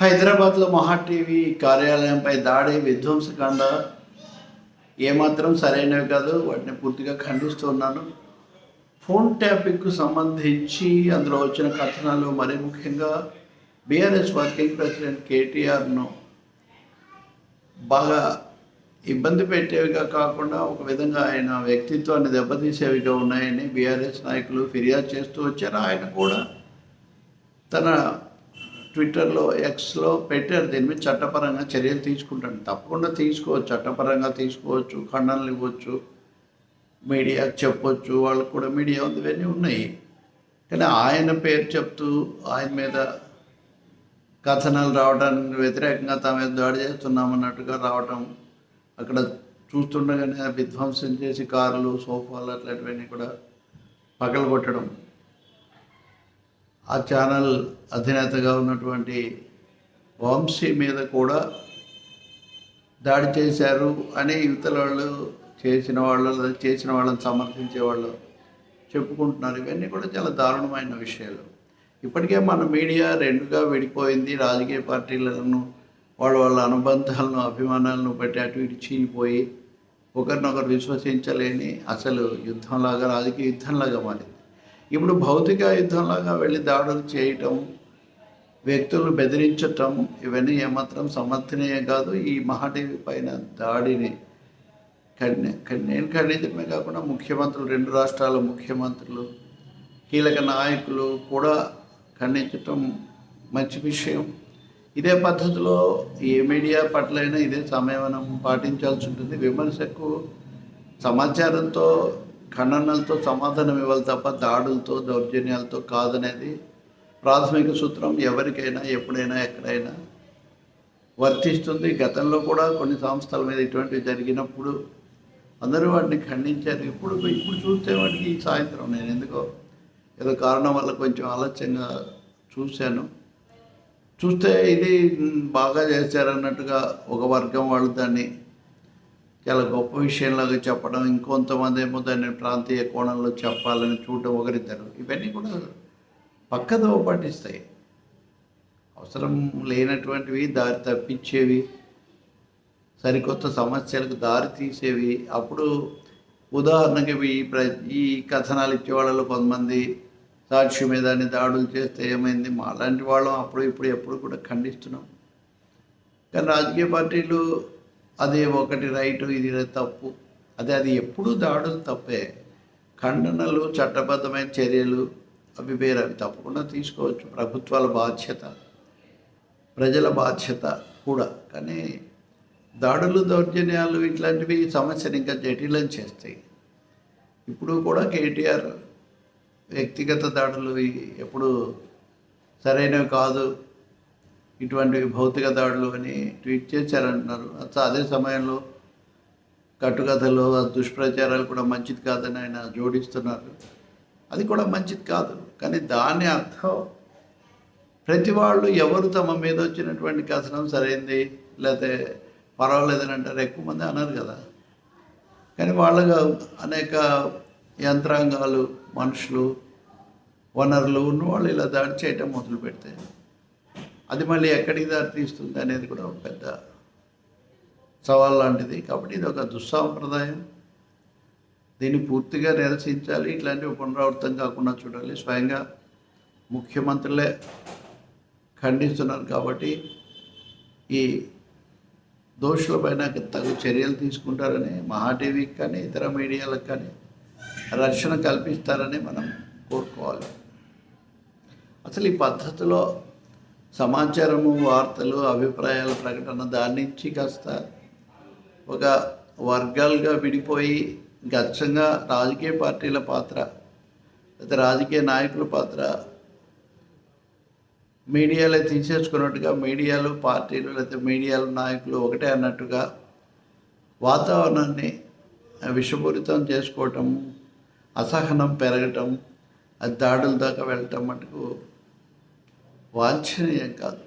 హైదరాబాద్లో మహా టీవీ కార్యాలయంపై దాడి విధ్వంసకాండ ఏమాత్రం సరైనవి కాదు. వాటిని పూర్తిగా ఖండిస్తున్నాను. ఫోన్ ట్యాపింగ్కు సంబంధించి అందులో వచ్చిన కథనాలు మరీ ముఖ్యంగా బీఆర్ఎస్ వర్కింగ్ ప్రెసిడెంట్ కేటీఆర్ను బాగా ఇబ్బంది పెట్టేవిగా కాకుండా ఒక విధంగా ఆయన వ్యక్తిత్వాన్ని దెబ్బతీసేవిగా ఉన్నాయని బీఆర్ఎస్ నాయకులు ఫిర్యాదు చేస్తూ వచ్చారు. ఆయన కూడా తన ట్విట్టర్లో ఎక్స్లో పెట్టారు. దీని మీద చట్టపరంగా చర్యలు తీసుకుంటాను. తప్పకుండా తీసుకోవచ్చు. చట్టపరంగా తీసుకోవచ్చు. ఖండనలు ఇవ్వచ్చు. మీడియా చెప్పొచ్చు. వాళ్ళకు కూడా మీడియా ఉంది ఇవన్నీ ఉన్నాయి. కానీ ఆయన పేరు చెప్తూ ఆయన మీద కథనాలు రావడానికి వ్యతిరేకంగా తమ మీద దాడి చేస్తున్నామన్నట్టుగా రావటం అక్కడ చూస్తుండగానే విధ్వంసం చేసి కార్లు సోఫాలు అట్లాంటివన్నీ కూడా పగలగొట్టడం ఆ ఛానల్ అధినేతగా ఉన్నటువంటి వంశీ మీద కూడా దాడి చేశారు అని యువతల వాళ్ళు చేసిన వాళ్ళు చేసిన వాళ్ళని సమర్థించే వాళ్ళు చెప్పుకుంటున్నారు. ఇవన్నీ కూడా చాలా దారుణమైన విషయాలు. ఇప్పటికే మన మీడియా రెండుగా విడిపోయింది. రాజకీయ పార్టీలను వాళ్ళ వాళ్ళ అనుబంధాలను అభిమానాలను బట్టి అటు ఇటు చీలిపోయి ఒకరినొకరు విశ్వసించలేని అసలు యుద్ధంలాగా రాజకీయ యుద్ధంలాగా మారింది. ఇప్పుడు భౌతిక యుద్ధంలాగా వెళ్ళి దాడులు చేయటం వ్యక్తులను బెదిరించటం ఇవన్నీ ఏమాత్రం సమర్థనీయం కాదు. ఈ మహాదేవి పైన దాడిని ఖండి నేను ఖండించడమే కాకుండా ముఖ్యమంత్రులు రెండు రాష్ట్రాల ముఖ్యమంత్రులు కీలక నాయకులు కూడా ఖండించటం మంచి విషయం. ఇదే పద్ధతిలో ఏ మీడియా పట్లైనా ఇదే సంయమనం పాటించాల్సి ఉంటుంది. విమర్శకు సమాచారంతో ఖండనలతో సమాధానం ఇవ్వాలి తప్ప దాడులతో దౌర్జన్యాలతో కాదనేది ప్రాథమిక సూత్రం. ఎవరికైనా ఎప్పుడైనా ఎక్కడైనా వర్తిస్తుంది. గతంలో కూడా కొన్ని సంస్థల మీద ఇటువంటివి జరిగినప్పుడు అందరూ వాటిని ఖండించారు. ఇప్పుడు ఇప్పుడు చూస్తే వాటికి ఈ సాయంత్రం నేను ఎందుకో ఏదో కారణం వల్ల కొంచెం ఆలస్యంగా చూశాను. చూస్తే ఇది బాగా చేశారన్నట్టుగా ఒక వర్గం వాళ్ళు దాన్ని చాలా గొప్ప విషయంలాగా చెప్పడం ఇంకొంతమంది ఏమో దాన్ని ప్రాంతీయ కోణంలో చెప్పాలని చూడటం ఒకరిద్దరు. ఇవన్నీ కూడా పక్కదోవ పట్టిస్తాయి. అవసరం లేనటువంటివి దారి తప్పించేవి సరికొత్త సమస్యలకు దారి తీసేవి. అప్పుడు ఉదాహరణకి ఈ ప్ర ఈ కథనాలు ఇచ్చే వాళ్ళలో కొంతమంది సాక్షి మీద దాడులు చేస్తే ఏమైంది? మా అలాంటి వాళ్ళం అప్పుడు ఇప్పుడు ఎప్పుడు కూడా ఖండిస్తున్నాం. కానీ రాజకీయ పార్టీలు అదే ఒకటి రైట్ ఇది తప్పు. అదే అది ఎప్పుడూ దాడులు తప్పే. ఖండనలు చట్టబద్ధమైన చర్యలు అవి వేరు అవి తప్పకుండా తీసుకోవచ్చు. ప్రభుత్వాల బాధ్యత ప్రజల బాధ్యత కూడా. కానీ దాడులు దౌర్జన్యాలు ఇట్లాంటివి సమస్యను ఇంకా జటిలం చేస్తాయి. ఇప్పుడు కూడా కేటీఆర్ వ్యక్తిగత దాడులు ఎప్పుడు సరైనవి కాదు. ఇటువంటివి భౌతిక దాడులు అని ట్వీట్ చేశారంటున్నారు. అసలు అదే సమయంలో కట్టుకథలు దుష్ప్రచారాలు కూడా మంచిది కాదని ఆయన జోడిస్తున్నారు. అది కూడా మంచిది కాదు. కానీ దాని అర్థం ప్రతి వాళ్ళు ఎవరు తమ మీద వచ్చినటువంటి కథనం సరైంది లేకపోతే పర్వాలేదని అంటారు. ఎక్కువ మంది అన్నారు కదా. కానీ వాళ్ళగా అనేక యంత్రాంగాలు మనుషులు వనరులు ఉన్న వాళ్ళు ఇలా దాడి చేయటం మొదలు పెడితే అది మళ్ళీ ఎక్కడికి దారి తీస్తుంది అనేది కూడా ఒక పెద్ద సవాల్ లాంటిది. కాబట్టి ఇది ఒక దుస్సాంప్రదాయం. దీన్ని పూర్తిగా నిరసించాలి. ఇట్లాంటివి పునరావృతం కాకుండా చూడాలి. స్వయంగా ముఖ్యమంత్రులే ఖండిస్తున్నారు కాబట్టి ఈ దోషులపైన తగు చర్యలు తీసుకుంటారని మహాటీవీకి కానీ ఇతర మీడియాలకు కానీ రక్షణ కల్పిస్తారని మనం కోరుకోవాలి. అసలు ఈ పద్ధతిలో సమాచారము వార్తలు అభిప్రాయాల ప్రకటన దాని నుంచి కాస్త ఒక వర్గాలుగా విడిపోయి గచ్చంగా రాజకీయ పార్టీల పాత్ర లేదా రాజకీయ నాయకుల పాత్ర మీడియాలో తీసేసుకున్నట్టుగా మీడియాలు పార్టీలు లేకపోతే మీడియాలు నాయకులు ఒకటే అన్నట్టుగా వాతావరణాన్ని విషపూరితం చేసుకోవటం అసహనం పెరగటం అది దాడుల దాకా వెళ్ళటం మటుకు వాంఛనీయం కాదు.